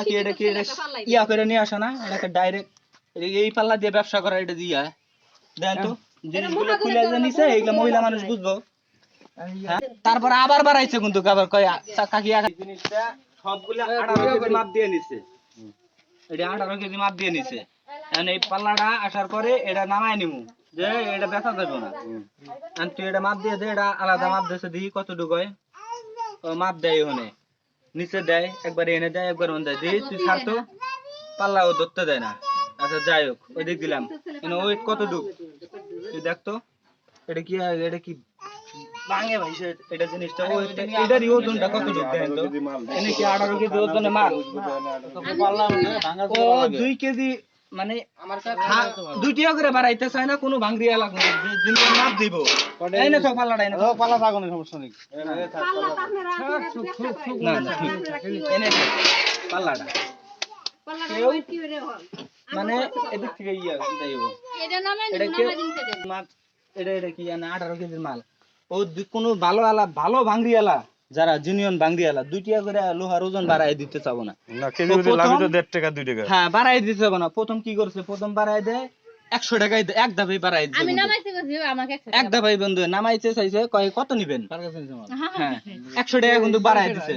নাকি এটা কি এটা ইয়া করে নিয়ে আসা না এটাকে ডাইরেক্ট এই পাল্লা দিয়ে ব্যবসা করা এটা দিয়া দেন তো জিনিসগুলো খুলে যে নিছে এইগুলো মহিলা মানুষ বুঝব। হ্যাঁ? তারপরে আবার বাড়াইছে কিন্তু আবার কয় কাকি জিনিসটা সবগুলো আঠারো কেজি মাপ দিয়ে নিছে। এটা আঠারো কেজি মাপ দিয়ে নিছে। এখন এই পাল্লাটা আসার পরে এটা নামায় নিমু যে এটা বেচা যাবে না। তুই এটা মাপ দিয়ে দে এটা আলাদা মাপ দিয়েছে দেখি কতটুকু হয়। মাপ দেয় ওখানে। নিচে দেয় একবার এনে দেয় একবার ওখানে দেয়। দিই তুই ছাড়তো পাল্লা ও ধরতে দেয় না। আচ্ছা যাই হোক ওই দিক দিলাম ওই কত ডুব তুই দেখতো এটা কি এটা কি ভাঙে ভাই? এটা জিনিসটা ও এটার ওজনটা কতটুক দেখেন তো? এনে কি আঠারো কেজি ওজনে মাল? ও দুই কেজি মানে হ্যাঁ, করে বাড়াইতে চায় না কোনো ভাঙরিয়া লাগবে না। মাপ দিব। এই না সব পাল্লাটা এনে দাও। পালা থাকুন সমস্যা নেই। না না ঠিক এনে পাল্লাটা। মানে এদিক থেকে ইয়া এটা এটা এটা কি জানে আঠারো কেজির মাল। ও কোনো ভালো আলা ভালো ভাঙরি আলা যারা জুনিয়ন আলা দুইটিয়া করে লোহার ওজন বাড়াই দিতে চাবো না। হ্যাঁ বাড়াই দিতে চাবো না। প্রথম কি করছে? প্রথম বাড়াই দেয় একশো টাকায় এক ধাপে বাড়াই দিতে আমি নামাইতে গেছি আমাকে একশো এক ধাপে বন্ধু নামাইতে চাইছে কয় কত নিবেন? হ্যাঁ। একশো টাকা কিন্তু বাড়াই দিছে।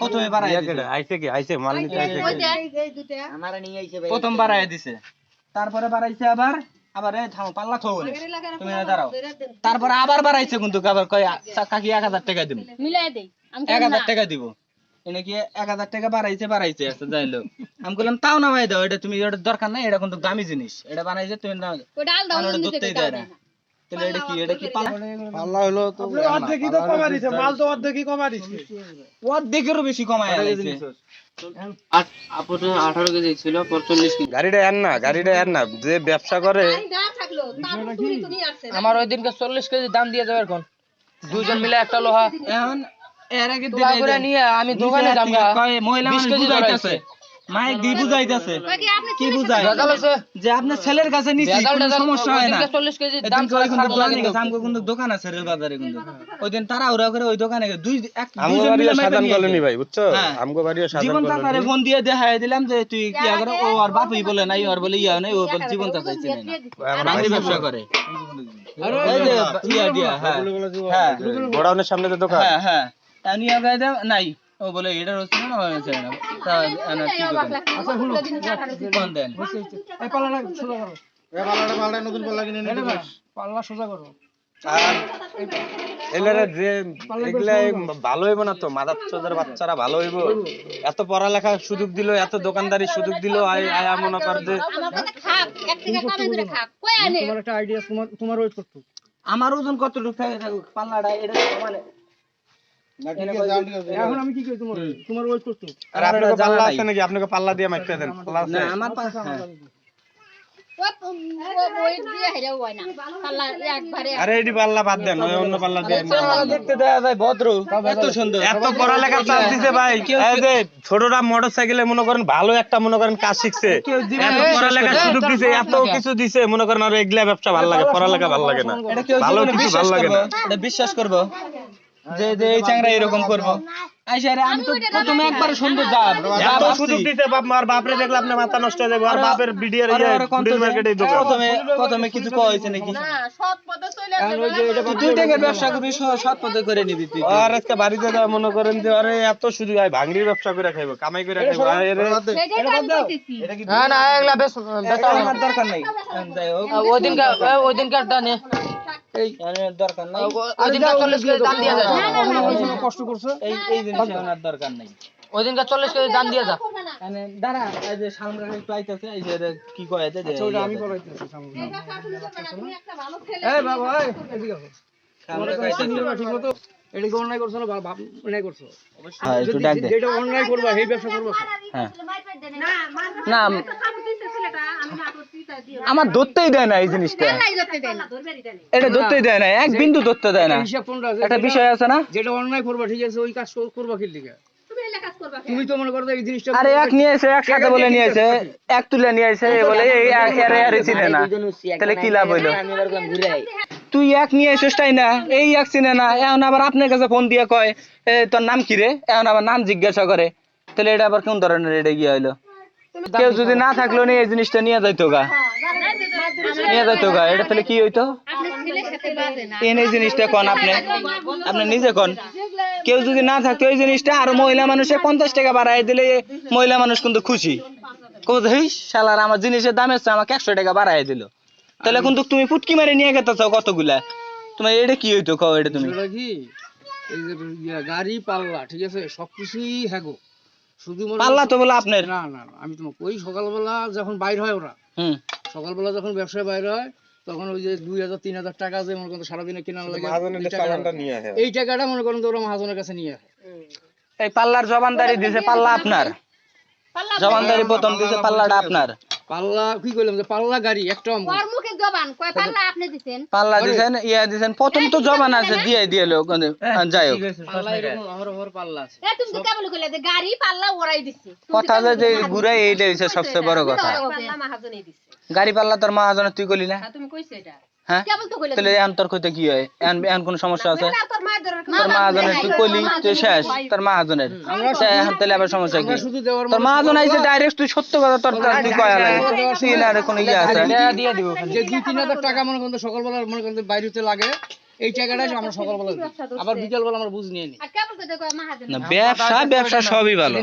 প্রথমে বাড়াই দিছে। আইছে কি? আইছে মাল নিতে আইছে প্রথম বাড়াই দিছে। তারপরে বাড়াইছে আবার আবার থামো পাল্লা থো বলে। তুমি দাঁড়াও। তারপরে আবার বাড়াইছে কিন্তু আবার কয় আচ্ছা, কাকি এক হাজার টাকা দিব। মিলাই দেই। এক হাজার টাকা দিব। এনে কি এক হাজার টাকা বাড়াইছে বাড়াইছে আছে যাইলো আমি বললাম তাও নামাই দাও এটা তুমি এটা দরকার নাই এটা কিন্তু দামি জিনিস। এটা বানাইছে তুমি না ধরতেই দেয় না। না। তাহলে এটা কি এটা কি পাল্লা পাল্লা? হলো তো অর্ধেকই তো কমা দিছে মাল তো অর্ধেকই কমা দিছে। অর্ধেকেরও বেশি কমায় আলাইছে আঠারো কেজি ছিল চল্লিশ কেজি। গাড়িটা এর না গাড়িটা এর না যে ব্যবসা করে এই না থাকল তারপর তুমি তুমি আসছে আমার ওই দিনকে চল্লিশ কেজি দাম দিয়ে যাবে এখন। দুজন মিলে একটা লোহা। এখন এর আগে নিয়ে আমি দোকানে যাব কয় মহিলা 20 মানুষ কেজি বুঝাইতেছে। মাইক দিয়ে বুঝাইতেছে কি আছে? যে আপনার ছেলের কাছে নিছি কোনো সমস্যা হয় না। চল্লিশ কেজি এদিন দাম কিন্তু দোকানে গেছে, আমগো কিন্তু দোকান আছে রেল বাজারে কিন্তু। ওই দিন তারা ওরা করে ওই দোকানে গেছে, দুই এক দুইজন মিলে সাধারণ কলোনি ভাই বুঝছ? হ্যাঁ। আমগো বাড়িও জীবন সাধারণ কলোনি ফোন দিয়ে দেখাই দিলাম যে তুই কি করে ও আর বাপই বলে নাই ওর বলে ইয়া নাই ও বলে জীবন না। বাঙালি ব্যবসা করে। এই যে ইয়া দিয়া হ্যাঁ। হ্যাঁ। গোডাউনের সামনে যে দোকান। হ্যাঁ হ্যাঁ। তা নিয়ে গায়ে নাই। ও বলে এটা না না তা আনা কি করবেন কোন দেন। এই পাল্লাটা সোজা করো। এ পাল্লাটা পাল্টা নতুন পাল্লা কিনে এটা না, পাল্লা সোজা করো। আর এলারে যে এগুলা ভালো হইব না তো? মাদার চোদার বাচ্চারা ভালো হইব? এত পড়ালেখা সুযোগ দিল এত দোকানদারি সুযোগ দিল আয় আয়া মনে কর যে আমার কথা খাক এক থেকে কামে করে খাক কই আনে? তোমার একটা আইডিয়া তোমার তোমার ওয়েট করতো। আমার ওজন কতটুকু থাকে? পাল্লাটা এটা মানে এখন আমি কি করি তোমার? তোমার ওয়েট করতো আর আপনাকে পাল্লা আছে নাকি? আপনাকে পাল্লা দিয়ে মারতে দেন। পাল্লা আছে। না আমার পাশে। ওই ওই দিয়ে হেরে না পাল্লা আরে এডি পাল্লা বাদ দেন ওই অন্য পাল্লা দিয়ে দেখতে দেয়া যায় ভদ্র। এত সুন্দর। এত পড়ালেখার চাপ দিছে ভাই। যে ছোটরা মোটর সাইকেলে মনে করেন ভালো একটা মনে করেন কাজ শিখছে। এত পড়ালেখার সুযোগ দিছে এত কিছু দিছে মনে করেন আর এগুলা ব্যবসা ভালো লাগে পড়ালেখা ভালো লাগে না। ভালো কিছু বিশ্বাস ভালো লাগে না। বিশ্বাস করব? যে যে এই চ্যাংরা এরকম করব। আমি তো প্রথমে একবার সুন্দর যাব এত সুযোগ দিছে বাপ মার বাপরে দেখলে আপনার মাথা নষ্ট হয়ে যাবে আর বাপের বিডিআর মার্কেটে দোকান প্রথমে প্রথমে কিছু কয় হয়েছে নাকি? না সৎ পথে চলে তুই দুই ব্যবসা করবি সৎ পথে করে নিবি তুই। আর আজকে বাড়িতে যাওয়া মনে করেন যে আরে এত সুযোগ হয় ভাঙড়ির ব্যবসা করে খাইবো কামাই করে খাইবো আর না না এগুলা বেশ এটা আমার দরকার নাই। ওই দিনকার ওই নে। এই আমার দরকার নাই। ওই দিনকার চল্লিশ কেজি দাম দিয়ে যা কষ্ট করছ? এই এই জিনিস আমার দরকার নাই। ওই দিনকার চল্লিশ কেজি দাম দিয়ে যা মানে দাঁড়া এই যে সামনে একটু আইতাছে এই যে কি কয় যে যে ওটা আমি করাইতেছি সামনে তুমি একটা ভালো ছেলে এই বাবা এই এদিকে আসো। সামনে তোমার কইতাছে। তো ঠিক মতো এটাকে অন্যায় করছ না ভাব অন্যায় করছ? হ্যাঁ একটু ডাক দে। যেটা অন্যায় করবা সেই ব্যবসা করবা। হ্যাঁ। না না আমার ধরতেই দেয় না এই জিনিসটা। এটা ধরতেই দেয় না এক বিন্দু ধরতে দেয় না। একটা বিষয় আছে না? যেটা অন্যায় করবা ঠিক আছে ওই কাজ করবা কি লিগা? তুমি এলা কাজ করবা তুমি তো মনে করো এই জিনিসটা আরে এক নিয়ে এসে একসাথে বলে নিয়ে এসে এক তুলে নিয়ে এসে বলে এই এক এরে এরে চিনে না। তাহলে কি লাভ হইল? তুই এক নিয়ে এসেস তাই না? এই এক চিনে না। এখন আবার আপনার কাছে ফোন দিয়ে কয় এ, তোর নাম কি রে? এখন আবার নাম জিজ্ঞাসা করে। তাহলে এটা আবার কোন ধরনের এটা গিয়ে হইল? কেউ যদি না থাকল নি এই জিনিসটা নিয়ে যাইতো গা। নিয়ে যাইতো গা এটা তাহলে কি হইতো? আপনার ছেলের সাথে বাজে না এনে জিনিসটা কোন আপনি? আপনি নিজে কোন? কেউ যদি না থাকতো এই জিনিসটা আর মহিলা মানুষে পঞ্চাশ টাকা বাড়াই দিলে মহিলা মানুষ কিন্তু খুশি। শালার আমার জিনিসের দাম এসছে আমাকে একশো টাকা বাড়াই দিল। তাহলে কিন্তু তুমি ফুটকি মারে নিয়ে গেতেছ কতগুলা? তোমার এটা কি হইতো? কও এটা তুমি। এই যে গাড়ি পাল্লা ঠিক আছে? সবকিছুই হ্যাগো। শুধু পাল্লা তো বলে আপনার। না না না, আমি তোমাকে ওই সকালবেলা যখন বাইর হয় ওরা হুম। সকালবেলা যখন ব্যবসায় বাইর হয় তখন ওই যে দুই হাজার তিন হাজার টাকা যে মনে করেন সারাদিনে কেনার লাগে এই টাকাটা মনে করেন তো ওরা মহাজনের কাছে নিয়ে আসে। এই পাল্লার জবানদারি দিছে পাল্লা আপনার? জবানদারি প্রথম দিছে পাল্লাটা আপনার? পাল্লা কি করলাম যে পাল্লা গাড়ি একটা। ওর মুখে জবান কয় পাল্লা আপনি দিছেন? পাল্লা দিছেন ইয়া দিছেন প্রথম তো জবান আছে দিয়ে দিয়ে লোক যাই হোক। পাল্লা এরকম পাল্লা আছে। এ তুমি তো কেবল কইলে যে গাড়ি পাল্লা ওরাই দিছে। কথা যে যে এইটা হইছে সবচেয়ে বড় কথা। গাড়ি পাল্লা তোর মহাজনের তুই কইলি না? হ্যাঁ কেবল তো কইলে তাহলে এখন তোর কইতে কি হয়? এখন এখন কোন সমস্যা আছে? তোর মহাজনের তুই কইলি তুই শেষ তোর মহাজনের এখন তাহলে আবার সমস্যা কি? আমরা শুধু দেওয়ার তোর মহাজন আইছে ডাইরেক্ট তুই সত্য কথা তোর তোর তুই কয়া লাগে? তুই না রে কোনো ইয়ে আছে? দিয়ে দিব। যে দুই তিন হাজার টাকা মনে করেন তো সকালবেলা মনে করেন তো বাইরেতে লাগে এই আমরা সকালবেলা। আবার বিকালবেলা আমরা বুঝ নিয়ে মাহাজন না ব্যবসা ব্যবসা সবই ভালো।